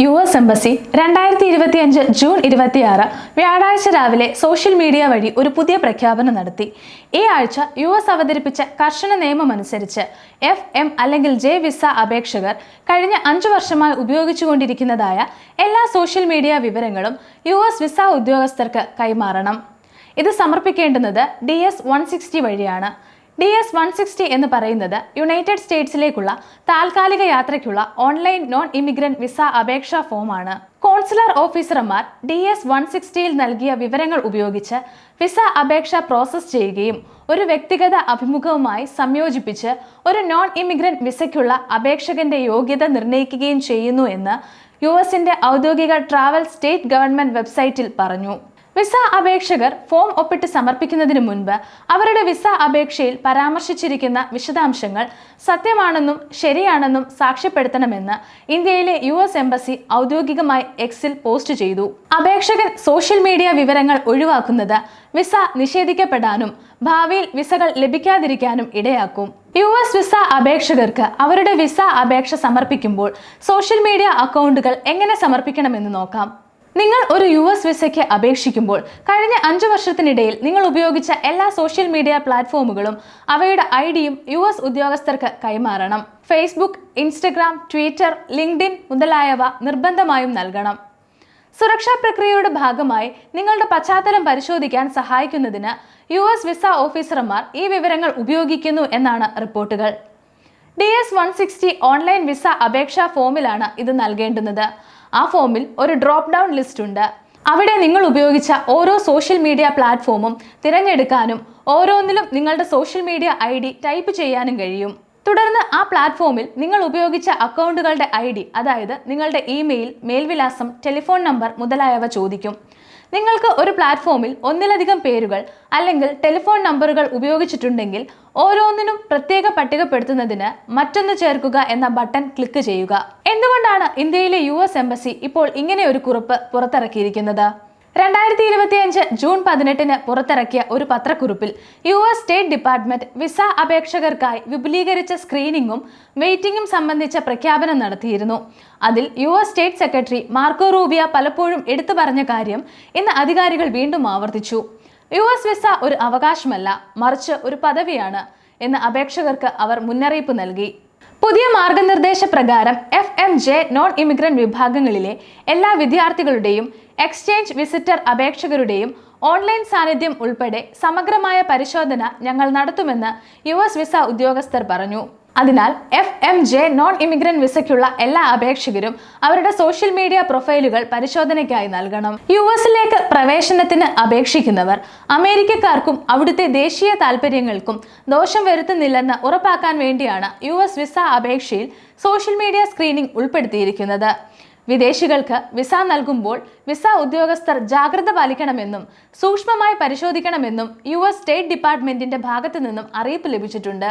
U S embassy രണ്ടായിരത്തി ഇരുപത്തിയഞ്ച് June ഇരുപത്തിയാറ് വ്യാഴാഴ്ച രാവിലെ സോഷ്യൽ മീഡിയ വഴി ഒരു പുതിയ പ്രഖ്യാപനം നടത്തി. ഈ ആഴ്ച യു എസ് അവതരിപ്പിച്ച കർശന നിയമമനുസരിച്ച് എഫ് എം അല്ലെങ്കിൽ ജെ വിസ അപേക്ഷകർ കഴിഞ്ഞ അഞ്ചു വർഷമായി ഉപയോഗിച്ചുകൊണ്ടിരിക്കുന്നതായ എല്ലാ സോഷ്യൽ മീഡിയ വിവരങ്ങളും യു എസ് വിസ ഉദ്യോഗസ്ഥർക്ക് കൈമാറണം. ഇത് സമർപ്പിക്കേണ്ടുന്നത് ഡി എസ് വൺ സിക്സ്റ്റി വഴിയാണ്. ഡി എസ് വൺ സിക്സ്റ്റി എന്ന് പറയുന്നത് യുണൈറ്റഡ് സ്റ്റേറ്റ്സിലേക്കുള്ള താൽക്കാലിക യാത്രയ്ക്കുള്ള ഓൺലൈൻ നോൺ ഇമിഗ്രന്റ് വിസ അപേക്ഷാ ഫോമാണ്. കോൺസുലർ ഓഫീസർമാർ ഡി എസ് വൺ സിക്സ്റ്റിയിൽ നൽകിയ വിവരങ്ങൾ ഉപയോഗിച്ച് വിസ അപേക്ഷ പ്രോസസ്സ് ചെയ്യുകയും ഒരു വ്യക്തിഗത അഭിമുഖവുമായി സംയോജിപ്പിച്ച് ഒരു നോൺ ഇമിഗ്രന്റ് വിസയ്ക്കുള്ള അപേക്ഷകന്റെ യോഗ്യത നിർണയിക്കുകയും ചെയ്യുന്നു എന്ന് യു എസിന്റെ ഔദ്യോഗിക ട്രാവൽ സ്റ്റേറ്റ് ഗവൺമെന്റ് വെബ്സൈറ്റിൽ പറഞ്ഞു. വിസ അപേക്ഷകർ ഫോം ഒപ്പിട്ട് സമർപ്പിക്കുന്നതിന് മുൻപ് അവരുടെ വിസ അപേക്ഷയിൽ പരാമർശിച്ചിരിക്കുന്ന വിശദാംശങ്ങൾ സത്യമാണെന്നും ശരിയാണെന്നും സാക്ഷ്യപ്പെടുത്തണമെന്ന് ഇന്ത്യയിലെ യു എസ് എംബസി ഔദ്യോഗികമായി എക്സിൽ പോസ്റ്റ് ചെയ്തു. അപേക്ഷകൻ സോഷ്യൽ മീഡിയ വിവരങ്ങൾ ഒഴിവാക്കുന്നത് വിസ നിഷേധിക്കപ്പെടാനും ഭാവിയിൽ വിസകൾ ലഭിക്കാതിരിക്കാനും ഇടയാക്കും. യു എസ് വിസ അപേക്ഷകർക്ക് അവരുടെ വിസ അപേക്ഷ സമർപ്പിക്കുമ്പോൾ സോഷ്യൽ മീഡിയ അക്കൗണ്ടുകൾ എങ്ങനെ സമർപ്പിക്കണമെന്ന് നോക്കാം. നിങ്ങൾ ഒരു യു എസ് വിസയ്ക്ക് അപേക്ഷിക്കുമ്പോൾ കഴിഞ്ഞ അഞ്ചു വർഷത്തിനിടയിൽ നിങ്ങൾ ഉപയോഗിച്ച എല്ലാ സോഷ്യൽ മീഡിയ പ്ലാറ്റ്ഫോമുകളും അവയുടെ ഐ ഡിയും യു എസ് ഉദ്യോഗസ്ഥർക്ക് കൈമാറണം. ഫേസ്ബുക്ക് ഇൻസ്റ്റഗ്രാം ട്വിറ്റർ ലിങ്ക്ഡിൻ മുതലായവ നിർബന്ധമായും നൽകണം. സുരക്ഷാ പ്രക്രിയയുടെ ഭാഗമായി നിങ്ങളുടെ പശ്ചാത്തലം പരിശോധിക്കാൻ സഹായിക്കുന്നതിന് യു എസ് വിസ ഓഫീസർമാർ ഈ വിവരങ്ങൾ ഉപയോഗിക്കുന്നു എന്നാണ് റിപ്പോർട്ടുകൾ. D S one sixty online visa അപേക്ഷാ ഫോമിലാണ് ഇത് നൽകേണ്ടുന്നത്. ആ ഫോമിൽ ഒരു ഡ്രോപ്പ് ഡൗൺ ലിസ്റ്റ് ഉണ്ട്. അവിടെ നിങ്ങൾ ഉപയോഗിച്ച ഓരോ സോഷ്യൽ മീഡിയ പ്ലാറ്റ്ഫോമും തിരഞ്ഞെടുക്കാനും ഓരോന്നിലും നിങ്ങളുടെ social media I D type ചെയ്യാനും കഴിയും. തുടർന്ന് ആ പ്ലാറ്റ്ഫോമിൽ നിങ്ങൾ ഉപയോഗിച്ച അക്കൗണ്ടുകളുടെ ഐ ഡി അതായത് നിങ്ങളുടെ ഇമെയിൽ മേൽവിലാസം ടെലിഫോൺ നമ്പർ മുതലായവ ചോദിക്കും. നിങ്ങൾക്ക് ഒരു പ്ലാറ്റ്ഫോമിൽ ഒന്നിലധികം പേരുകൾ അല്ലെങ്കിൽ ടെലിഫോൺ നമ്പറുകൾ ഉപയോഗിച്ചിട്ടുണ്ടെങ്കിൽ ഓരോന്നിനും പ്രത്യേക പട്ടികപ്പെടുത്തുന്നതിന് മറ്റൊന്ന് ചേർക്കുക എന്ന ബട്ടൺ ക്ലിക്ക് ചെയ്യുക. എന്തുകൊണ്ടാണ് ഇന്ത്യയിലെ യു എംബസി ഇപ്പോൾ ഇങ്ങനെ ഒരു കുറിപ്പ് പുറത്തിറക്കിയിരിക്കുന്നത്? രണ്ടായിരത്തി ഇരുപത്തിയഞ്ച് ജൂൺ പതിനെട്ടിന് പുറത്തിറക്കിയ ഒരു പത്രക്കുറിപ്പിൽ U S State Department visa അപേക്ഷകർക്കായി വിപുലീകരിച്ച സ്ക്രീനിങ്ങും വെയിറ്റിംഗും സംബന്ധിച്ച പ്രഖ്യാപനം നടത്തിയിരുന്നു. അതിൽ U S State Secretary Marco Rubio പലപ്പോഴും എടുത്തു പറഞ്ഞ കാര്യം ഇന്ന് അധികാരികൾ വീണ്ടും ആവർത്തിച്ചു. യു എസ് വിസ ഒരു അവകാശമല്ല മറിച്ച് ഒരു പദവിയാണ് എന്ന് അപേക്ഷകർക്ക് അവർ മുന്നറിയിപ്പ് നൽകി. പുതിയ മാർഗനിർദ്ദേശ പ്രകാരം F M J non immigrant വിഭാഗങ്ങളിലെ എല്ലാ വിദ്യാർത്ഥികളുടെയും എക്സ്ചേഞ്ച് വിസിറ്റർ അപേക്ഷകരുടെയും ഓൺലൈൻ സാന്നിധ്യം ഉൾപ്പെടെ സമഗ്രമായ പരിശോധന ഞങ്ങൾ നടത്തുമെന്ന് യു വിസ ഉദ്യോഗസ്ഥർ പറഞ്ഞു. അതിനാൽ F M J non immigrant വിസയ്ക്കുള്ള എല്ലാ അപേക്ഷകരും അവരുടെ സോഷ്യൽ മീഡിയ പ്രൊഫൈലുകൾ പരിശോധനയ്ക്കായി നൽകണം. യു എസിലേക്ക് പ്രവേശനത്തിന് അപേക്ഷിക്കുന്നവർ അമേരിക്കക്കാർക്കും അവിടുത്തെ ദേശീയ താൽപ്പര്യങ്ങൾക്കും ദോഷം വരുത്തുന്നില്ലെന്ന് ഉറപ്പാക്കാൻ വേണ്ടിയാണ് യു എസ് വിസ അപേക്ഷയിൽ സോഷ്യൽ മീഡിയ സ്ക്രീനിംഗ് ഉൾപ്പെടുത്തിയിരിക്കുന്നത്. വിദേശികൾക്ക് വിസ നൽകുമ്പോൾ വിസ ഉദ്യോഗസ്ഥർ ജാഗ്രത പാലിക്കണമെന്നും സൂക്ഷ്മമായി പരിശോധിക്കണമെന്നും യു എസ് സ്റ്റേറ്റ് ഡിപ്പാർട്ട്മെന്റിന്റെ ഭാഗത്തു നിന്നും അറിയിപ്പ് ലഭിച്ചിട്ടുണ്ട്.